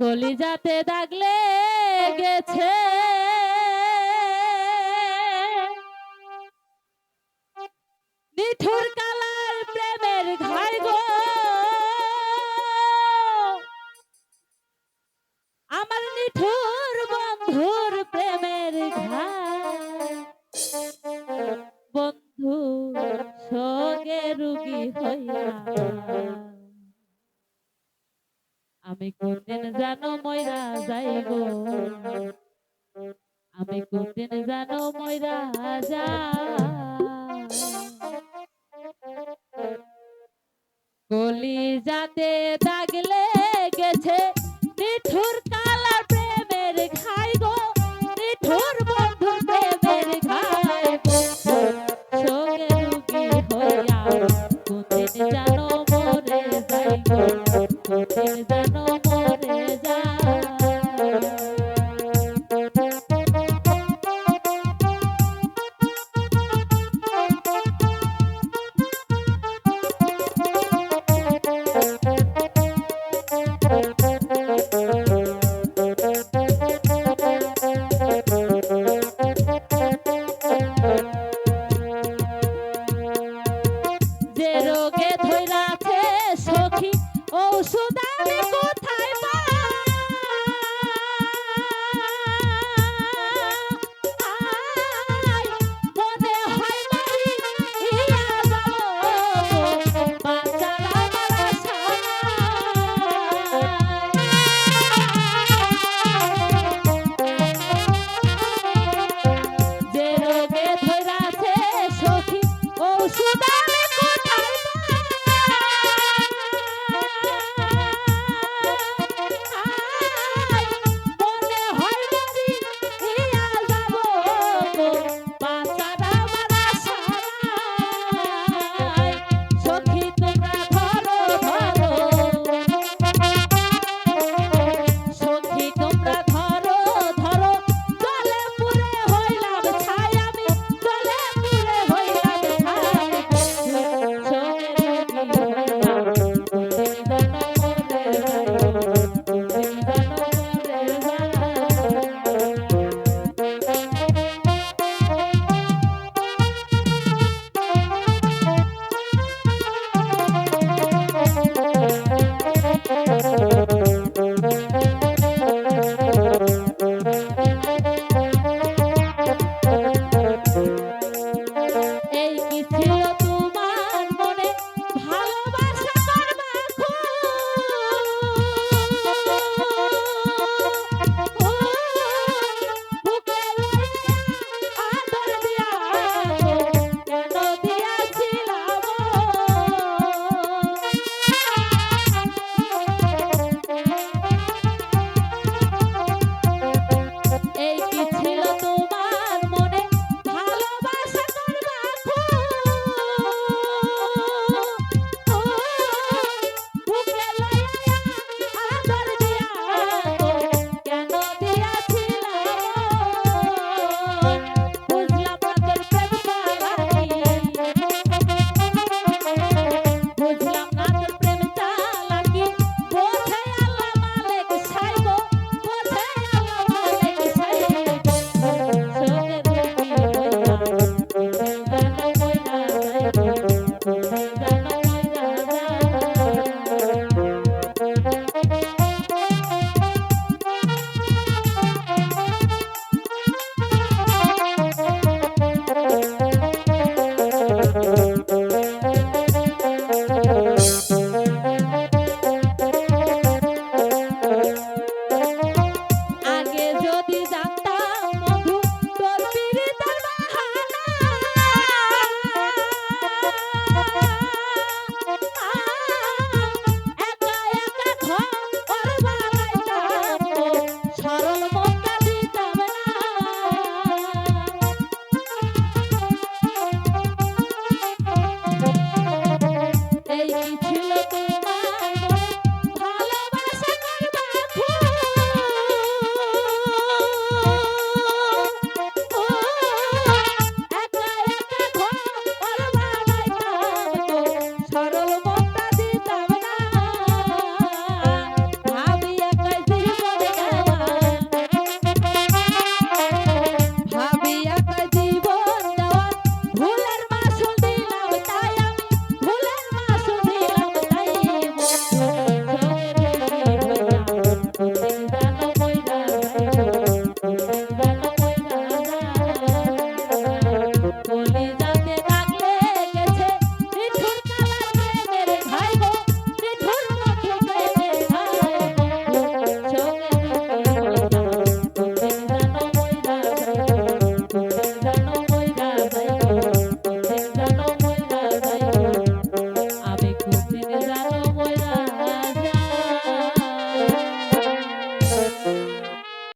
কলিজাতে দাগলে গেছে। আমি কোনদিন জানো ময়রা যাইব? আমি কোনদিন জানো ময়রা যা কলি যাতে দাগলে Thank you.